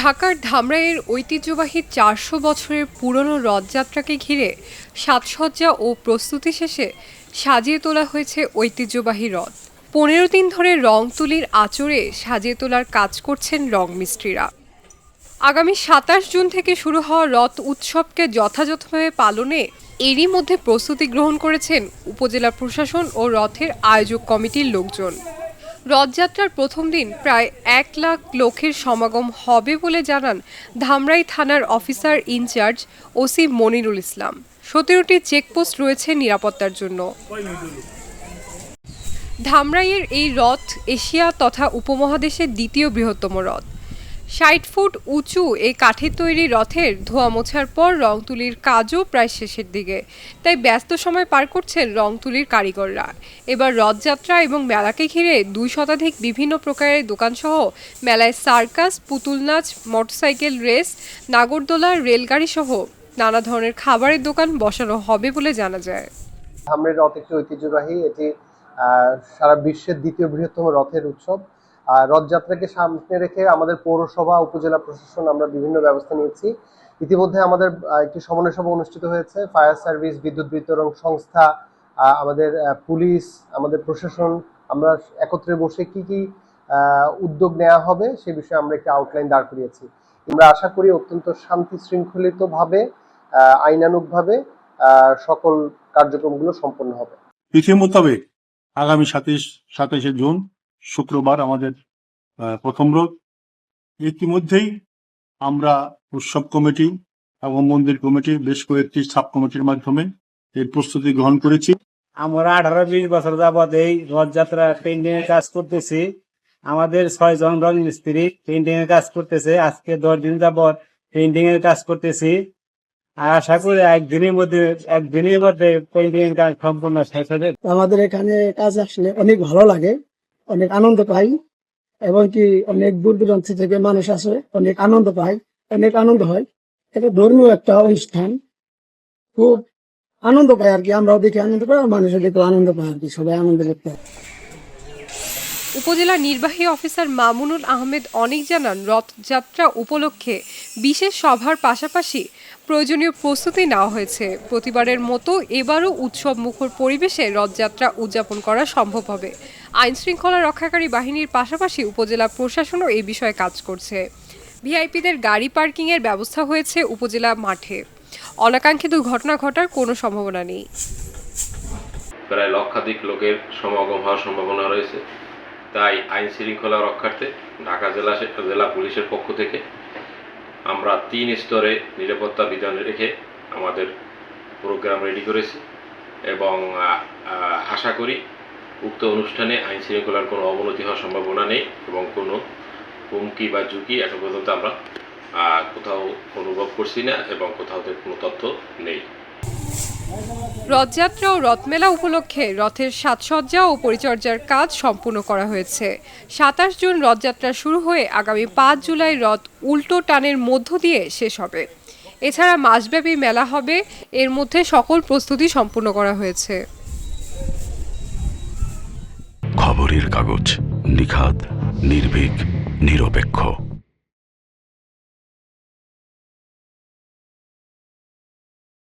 ঢাকার ধামরাইয়ের ঐতিহ্যবাহী চারশো বছরের পুরনো রথযাত্রাকে ঘিরে সাজসজ্জা ও প্রস্তুতি শেষে সাজিয়ে তোলা হয়েছে ঐতিহ্যবাহী রথ। পনেরো দিন ধরে রং তুলির আচরে সাজিয়ে তোলার কাজ করছেন রং মিস্ত্রিরা। আগামী সাতাশ জুন থেকে শুরু হওয়া রথ উৎসবকে যথাযথভাবে পালনে এরই মধ্যে প্রস্তুতি গ্রহণ করেছেন উপজেলা প্রশাসন ও রথের আয়োজক কমিটির লোকজন। রথযাত্রার প্রথম দিন প্রায় এক লাখ লোকের সমাগম হবে বলে জানান ধামরাই থানার officer in charge OC Monirul Islam. সতেরোটি চেকপোস্ট রয়েছে নিরাপত্তার জন্য। ধামরাইয়ের এই রথ এশিয়া তথা উপমহাদেশের দ্বিতীয় বৃহত্তম রথ। ষাট ফুট উঁচু এই কাঠের তৈরি রথের ধোয়া মোছার পর রং তুলির কাজও প্রায় শেষের দিকে। তাই ব্যস্ত সময় পার করছেন রং তুলির কারিগররা। এবার রথযাত্রা এবং মেলাকে ঘিরে দুই শতাধিক বিভিন্ন প্রকারের দোকানসহ মেলায় সার্কাস, পুতুল নাচ, মোটরসাইকেল রেস, নাগরদোলা, রেলগাড়ি সহ নানা ধরনের খাবারের দোকান বসানো হবে বলে জানা যায়। ধামরের রথ একটি ঐতিহ্যবাহী, এটি সারা বিশ্বের দ্বিতীয় বৃহত্তম রথের উৎসব। আর রথযাত্রাকে সামনে রেখে আমাদের পৌরসভা, উপজেলা প্রশাসন আমরা বিভিন্ন ব্যবস্থা নিয়েছি। ইতিমধ্যে আমাদের একটি সমন্বয় সভা অনুষ্ঠিত হয়েছে। ফায়ার সার্ভিস, বিদ্যুৎ বিতরণ সংস্থা আমাদের পুলিশ, আমাদের প্রশাসন, আমরা একত্রে বসে কি কি উদ্যোগ নেওয়া হবে সে বিষয়ে আমরা একটি আউটলাইন দাঁড় করিয়েছি। আমরা আশা করি অত্যন্ত শান্তি শৃঙ্খলিতভাবে আইনানুগভাবে সকল কার্যক্রমগুলো সম্পন্ন হবে। তিথি মোতাবেক আগামী সাতাইশ সাতাইশে জুন শুক্রবার আমাদের প্রথম রোজ। ইতিমধ্যেই আমরা উৎসব কমিটি এবং মন্দির কমিটি বেশ কয়েকটি সাব কমিটির মাধ্যমে এর প্রস্তুতি গ্রহণ করেছি। আমরা আঠারো বিশ বছর যাবৎ এই রথযাত্রা পেন্টিং এর কাজ করতেছি। আমাদের ছয় জন রং মিস্ত্রি পেন্টিং এর কাজ করতেছে। আজকে দশ দিন যাবৎ পেন্টিং এর কাজ করতেছি। আর আশা করি একদিনের মধ্যে একদিনের মধ্যে পেন্টিং এর কাজ সম্পূর্ণ শেষ হবে আমাদের এখানে কাজ আসলে অনেক ভালো লাগে। অনেক আনন্দ পাই এবং কি অনেক দূর দূরান্ত থেকে মানুষ আসে, অনেক আনন্দ পায়, অনেক আনন্দ হয়। এটা ধর্মীয় একটা অনুষ্ঠান। খুব আনন্দ পায় আর কি, আমরাও দেখে আনন্দ পাই, আর মানুষও দেখে আনন্দ পাই আর কি, সবাই আনন্দ করতে। উপজেলা নির্বাহী অফিসার মামুনুল আহমেদ অনেক জানান, রথযাত্রা উপলক্ষে বিশেষ সভার পাশাপাশি প্রয়োজনীয় প্রস্তুতি নেওয়া হয়েছে। প্রতিবারের মতো এবারও উৎসব মুখর পরিবেশে রথযাত্রা উদযাপন করা সম্ভব হবে। আইন শৃঙ্খলা রক্ষাকারী বাহিনীর পাশাপাশি উপজেলা প্রশাসনও এই বিষয়ে কাজ করছে। ভিআইপিদের গাড়ি পার্কিংয়ের ব্যবস্থা হয়েছে উপজেলা মাঠে। অনাকাঙ্ক্ষিত ঘটনা ঘটার কোনো সম্ভাবনা নেই। প্রায় লক্ষাধিক লোকের সমাগম হওয়ার সম্ভাবনা রয়েছে। তাই আইন শৃঙ্খলা রক্ষার্থে ঢাকা জেলা জেলা পুলিশের পক্ষ থেকে আমরা তিন স্তরে নিরাপত্তা বিধান রেখে আমাদের প্রোগ্রাম রেডি করেছি এবং আশা করি উক্ত অনুষ্ঠানে আইন শৃঙ্খলার কোনো অবনতি হওয়ার সম্ভাবনা নেই এবং কোনো হুমকি বা ঝুঁকি এখন পর্যন্ত আমরা কোথাও অনুভব করছি না এবং কোথাও কোনো তথ্য নেই। রথযাত্রা ও রথমেলা উপলক্ষে রথের সাজসজ্জা ও পরিচর্যার কাজ সম্পূর্ণ করা হয়েছে। সাতাশ জুন রথযাত্রা শুরু হয়ে আগামী পাঁচ জুলাই রথ উল্টো টানের মধ্য দিয়ে শেষ হবে। এছাড়া মাসব্যাপী মেলা হবে। এর মধ্যে সকল প্রস্তুতি সম্পূর্ণ করা হয়েছে। খবরের কাগজ নিখাদ, নির্ভীক, নিরপেক্ষ।